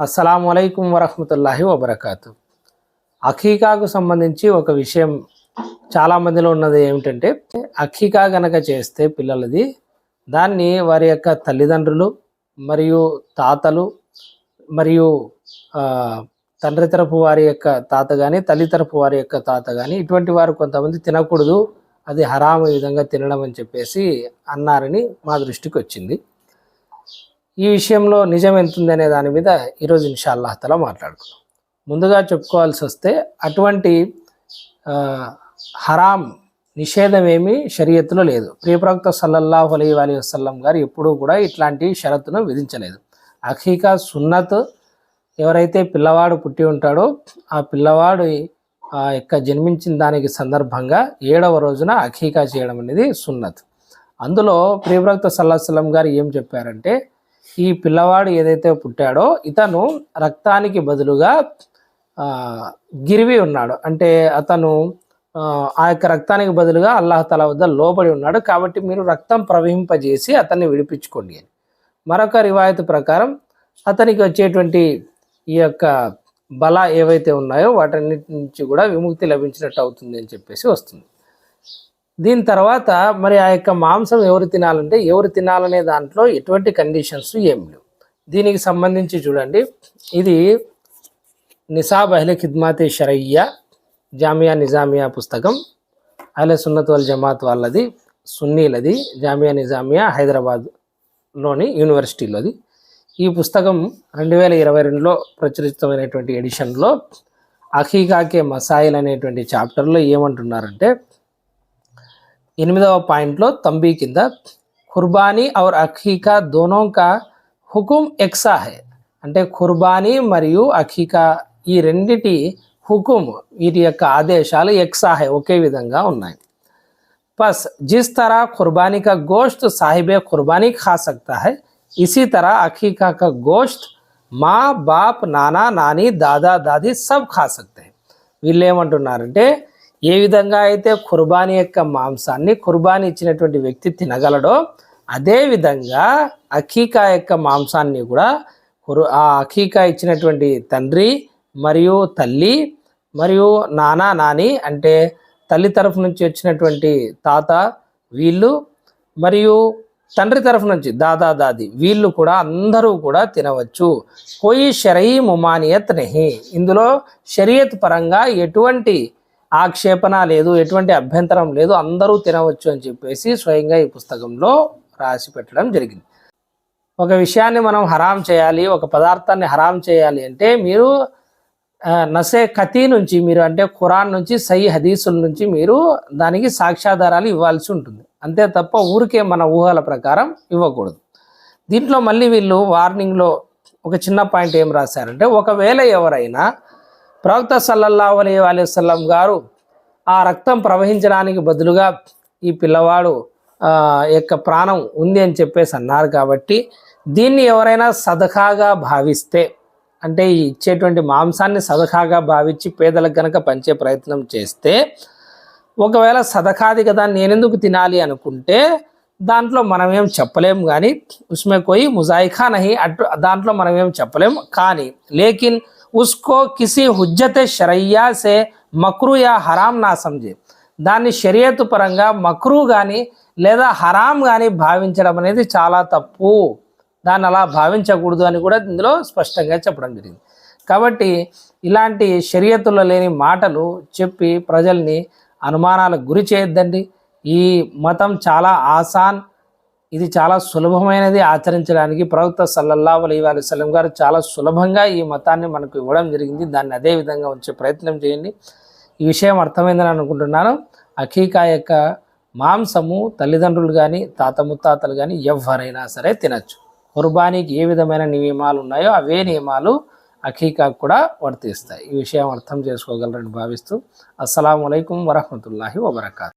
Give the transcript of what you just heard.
అస్సలం అయికం వరహమతుల్లాహి వబర్కాతు. అఖీకాకు సంబంధించి ఒక విషయం చాలా మందిలో ఉన్నది ఏమిటంటే అఖీకా గనక చేస్తే పిల్లలది దాన్ని వారి యొక్క తల్లిదండ్రులు మరియు తాతలు మరియు తండ్రి తరపు వారి యొక్క తాత కానీ తల్లి తరపు వారి యొక్క తాత కానీ ఇటువంటి వారు కొంతమంది తినకూడదు అది హరాము విధంగా తినడం అని చెప్పేసి అన్నారని మా దృష్టికి వచ్చింది ఈ విషయంలో నిజం ఎంతుంది అనే దాని మీద ఈరోజు ఇన్షాల్లాహ్ తలా మాట్లాడుకుందాం. ముందుగా చెప్పుకోవాల్సి వస్తే అటువంటి హరాం నిషేధం ఏమీ షరియత్తులో లేదు. ప్రియప్రవక్త సల్లల్లాహు అలీ అలీ వసల్లం గారు ఎప్పుడూ కూడా ఇట్లాంటి షరతును విధించలేదు. అఖీకా సున్నత్ ఎవరైతే పిల్లవాడు పుట్టి ఉంటాడో ఆ పిల్లవాడు ఆ యొక్క జన్మించిన దానికి సందర్భంగా ఏడవ రోజున అఖీకా చేయడం అనేది సున్నత్. అందులో ప్రియప్రవక్త సల్లాహం గారు ఏం చెప్పారంటే ఈ పిల్లవాడు ఏదైతే పుట్టాడో ఇతను రక్తానికి బదులుగా గిరివి ఉన్నాడు. అంటే అతను ఆ, యొక్క రక్తానికి బదులుగా అల్లాహతల వద్ద లోబడి ఉన్నాడు. కాబట్టి మీరు రక్తం ప్రవహింపజేసి అతన్ని విడిపించుకోండి అని. మరొక రివాయత్ ప్రకారం అతనికి వచ్చేటువంటి ఈ యొక్క బల ఏవైతే ఉన్నాయో వాటన్నిటి నుంచి కూడా విముక్తి లభించినట్టు అవుతుంది అని చెప్పేసి వస్తుంది. దీని తర్వాత మరి ఆ యొక్క మాంసం ఎవరు తినాలంటే ఎవరు తినాలనే దాంట్లో ఎటువంటి కండిషన్స్ ఏం లేవు. దీనికి సంబంధించి చూడండి. ఇది నిసాబ్ అహ్లే ఖిద్మాతే షరయ్య జామియా నిజామియా పుస్తకం. అహ్లే సున్నత్ వల్ జమాత్ వాళ్ళది సున్నీలది జామియా నిజామియా హైదరాబాద్లోని యూనివర్సిటీలోది. ఈ పుస్తకం రెండు వేల ఇరవై రెండులో ప్రచురితమైనటువంటి ఎడిషన్లో అఖీకాకే మసాయిల్ అనేటువంటి చాప్టర్లో ఏమంటున్నారంటే ఎనిమిదవ పాయింట్లో తంబీ కింద ఖుర్బానీ ఔర్ అఖీకా దోనో కా హుకుమ్ ఎక్సా హే? అంటే ఖుర్బానీ మరియు అఖీకా ఈ రెండిటి హుకుమ్ వీటి యొక్క ఆదేశాలు ఎక్సా హే ఒకే విధంగా ఉన్నాయి. బస్ జిస్ తరా ఖుర్బానీ కా గోష్త్ సాహిబే ఖుర్బానీ ఖా సక్తా హై. ఇసీ తరా అఖీకా కా గోష్త్ మా బాప్ నానా నాని దాదా దాది సబ్ ఖా సక్తే వీళ్ళు ఏమంటున్నారంటే ఏ విధంగా అయితే కుర్బానీ యొక్క మాంసాన్ని కుర్బానీ ఇచ్చినటువంటి వ్యక్తి తినగలడో అదే విధంగా అఖీకా యొక్క మాంసాన్ని కూడా కురు ఆ అఖీకా ఇచ్చినటువంటి తండ్రి మరియు తల్లి మరియు నానా నాని అంటే తల్లి తరఫు నుంచి వచ్చినటువంటి తాత వీళ్ళు మరియు తండ్రి తరఫు నుంచి దాదా దాది వీళ్ళు కూడా అందరూ కూడా తినవచ్చు. కోయి షరయి ముమానియత్ నహి. ఇందులో షరియత్ పరంగా ఎటువంటి ఆక్షేపణ లేదు ఎటువంటి అభ్యంతరం లేదు అందరూ తినవచ్చు అని చెప్పేసి స్వయంగా ఈ పుస్తకంలో రాసి పెట్టడం జరిగింది. ఒక విషయాన్ని మనం హరాం చేయాలి ఒక పదార్థాన్ని హరాం చేయాలి అంటే మీరు నసే కతి నుంచి మీరు అంటే ఖురాన్ నుంచి సై హదీసుల నుంచి మీరు దానికి సాక్ష్యాధారాలు ఇవ్వాల్సి ఉంటుంది. అంతే తప్ప ఊరికే మన ఊహల ప్రకారం ఇవ్వకూడదు. దీంట్లో మళ్ళీ వీళ్ళు వార్నింగ్లో ఒక చిన్న పాయింట్ ఏం రాశారంటే ఒకవేళ ఎవరైనా ప్రవక్త సల్లల్లా అలీ వసల్లం గారు ఆ రక్తం ప్రవహించడానికి బదులుగా ఈ పిల్లవాడు యొక్క ప్రాణం ఉంది అని చెప్పేసి అన్నారు కాబట్టి దీన్ని ఎవరైనా సదఖాగా భావిస్తే అంటే ఈ ఇచ్చేటువంటి మాంసాన్ని సదఖాగా భావించి పేదలకు గనక పంచే ప్రయత్నం చేస్తే ఒకవేళ సదఖాది కదా నేనెందుకు తినాలి అనుకుంటే దాంట్లో మనం ఏం కానీ ఉస్మే కోయి ముజాయిఖా నహి అటు దాంట్లో మనం ఏం చెప్పలేం. కానీ లేకిన్ ఉస్కో కిసి హుజ్జతే షరయ్యా సే మక్రూ యా హరాం నా సమజే దాన్ని షరియతు పరంగా మక్రూ కానీ లేదా హరాం కానీ భావించడం అనేది చాలా తప్పు. దాన్ని అలా భావించకూడదు అని కూడా ఇందులో స్పష్టంగా చెప్పడం జరిగింది. కాబట్టి ఇలాంటి షరియతుల్లో లేని మాటలు చెప్పి ప్రజల్ని అనుమానాలకు గురి చేయొద్దండి. ఈ మతం చాలా ఆసాన్ ఇది చాలా సులభమైనది ఆచరించడానికి ప్రవక్త సల్లల్లా అలీ సలం గారు చాలా సులభంగా ఈ మతాన్ని మనకు ఇవ్వడం జరిగింది. దాన్ని అదే విధంగా ఉంచే ప్రయత్నం చేయండి. ఈ విషయం అర్థమైందని అనుకుంటున్నాను. అఖీకా యొక్క మాంసము తల్లిదండ్రులు కానీ తాత ముత్తాతలు కానీ ఎవరైనా సరే తినచ్చు. కుర్బానీకి ఏ విధమైన నియమాలు ఉన్నాయో అవే నియమాలు అఖీకాకు కూడా వర్తిస్తాయి. ఈ విషయం అర్థం చేసుకోగలరని భావిస్తూ అస్సలం అయికం వరహమూల వబర్కాతు.